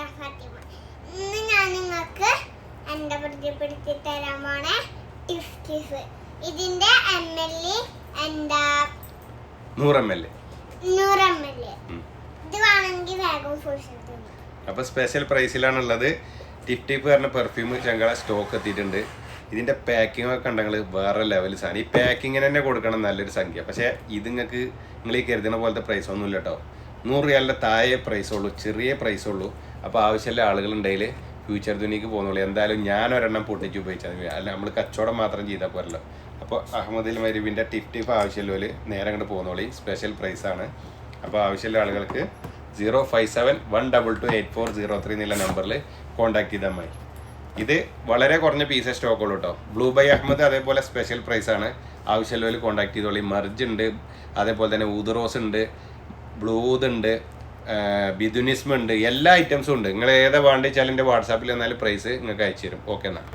ഞാൻ ഫാത്തിമ. ഇന്ന് ഞാൻ നിങ്ങൾക്ക് എന്താ പരിചയപ്പെടുത്തി തരാൻ പോണ ടിഫ് ടിഫ് ഇതിന്റെ എം എൽ എ എന്താ? നൂറ് എം എൽ നൂറ് എം എൽ എ ഇത് വേണമെങ്കിൽ വേഗം ഫുഡ് അപ്പോൾ സ്പെഷ്യൽ പ്രൈസിലാണുള്ളത് ടിഫ് ടിപ്പ് പറഞ്ഞ പെർഫ്യൂം ഞങ്ങളെ സ്റ്റോക്ക് എത്തിയിട്ടുണ്ട്. ഇതിന്റെ പാക്കിംഗ് ഒക്കെ ഉണ്ടെങ്കിൽ വേറെ ലെവൽ സാധനം. ഈ പാക്കിങ്ങിന് തന്നെ കൊടുക്കണം നല്ലൊരു സംഖ്യ. പക്ഷേ ഇത് നിങ്ങൾക്ക് നിങ്ങൾ ഈ കരുതുന്ന പോലത്തെ പ്രൈസ് ഒന്നുമില്ല കേട്ടോ നൂറ് റിയാലിന്റെ താഴെ പ്രൈസ് ഉള്ളൂ ചെറിയ പ്രൈസ് ഉള്ളൂ. അപ്പോൾ ആവശ്യമുള്ള ആളുകളുണ്ടെങ്കിൽ ഫ്യൂച്ചർ ദുനിക്ക് പോകുന്നുള്ളൂ. എന്തായാലും ഞാൻ ഒരെണ്ണം പൊട്ടിച്ച് ഉപയോഗിച്ചാൽ മതി. അല്ല നമ്മൾ കച്ചവടം മാത്രം ചെയ്താൽ പോരല്ലോ. അപ്പോൾ അഹമ്മദിൽ മരുവിന്റെ ടിഫ് ടിപ്പ് ആവശ്യമുള്ളവർ നേരെ അങ്ങോട്ട് പോകുന്നോളി സ്പെഷ്യൽ പ്രൈസ് ആണ്. അപ്പോൾ ആവശ്യമുള്ള ആളുകൾക്ക് zero five seven one double two eight four zero three എന്നുള്ള നമ്പറിൽ കോൺടാക്ട് ചെയ്താൽ മതി. ഇത് വളരെ കുറഞ്ഞ പീസ് സ്റ്റോക്ക് ഉള്ളൂ കേട്ടോ ബ്ലൂ ബൈ അഹമ്മദ് അതേപോലെ സ്പെഷ്യൽ പ്രൈസ് ആണ്. ആവശ്യമുള്ളവർ കോൺടാക്ട് ചെയ്തോളി. മർജ് ഉണ്ട്. അതേപോലെ തന്നെ ഊതുറോസ് ഉണ്ട്. ബ്ലൂത് ഉണ്ട്. ബിദുനിസ്മ ഉണ്ട്. എല്ലാ ഐറ്റംസും ഉണ്ട്. നിങ്ങൾ ഏതാ വേണ്ടി വെച്ചാൽ എന്റെ വാട്സാപ്പിൽ എന്നാൽ പ്രൈസ് നിങ്ങൾക്ക് അയച്ചു തരും ഓക്കെ എന്നാൽ